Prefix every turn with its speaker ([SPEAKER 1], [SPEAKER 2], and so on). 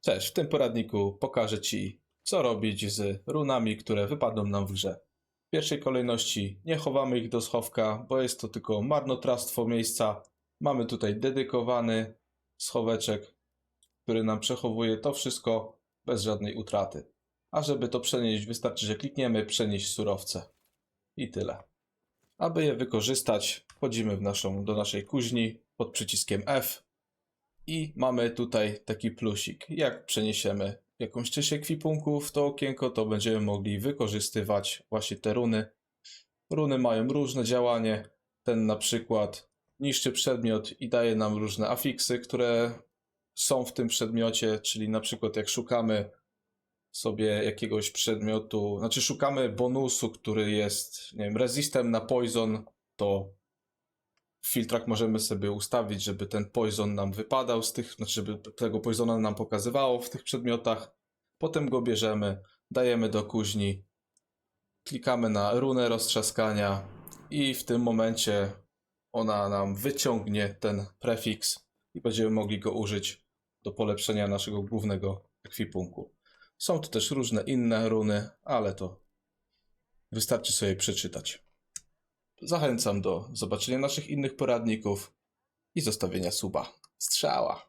[SPEAKER 1] Cześć, w tym poradniku pokażę Ci, co robić z runami, które wypadną nam w grze. W pierwszej kolejności nie chowamy ich do schowka, bo jest to tylko marnotrawstwo miejsca. Mamy tutaj dedykowany schoweczek, który nam przechowuje to wszystko bez żadnej utraty. A żeby to przenieść, wystarczy, że klikniemy przenieść surowce. I tyle. Aby je wykorzystać, wchodzimy w naszą, do naszej kuźni pod przyciskiem F i mamy tutaj taki plusik. Jak przeniesiemy jakąś część ekwipunku w to okienko, to będziemy mogli wykorzystywać właśnie te runy. Runy mają różne działanie. Ten na przykład niszczy przedmiot i daje nam różne afiksy, które są w tym przedmiocie, czyli na przykład jak szukamy sobie jakiegoś przedmiotu, znaczy szukamy bonusu, który jest, nie wiem, resistem na poison, to w filtrach możemy sobie ustawić, żeby ten poison nam wypadał z tych, znaczy żeby tego poisona nam pokazywało w tych przedmiotach. Potem go bierzemy, dajemy do kuźni, klikamy na runę roztrzaskania i w tym momencie ona nam wyciągnie ten prefiks i będziemy mogli go użyć do polepszenia naszego głównego ekwipunku. Są tu też różne inne runy, ale to wystarczy sobie przeczytać. Zachęcam do zobaczenia naszych innych poradników i zostawienia suba. Strzała!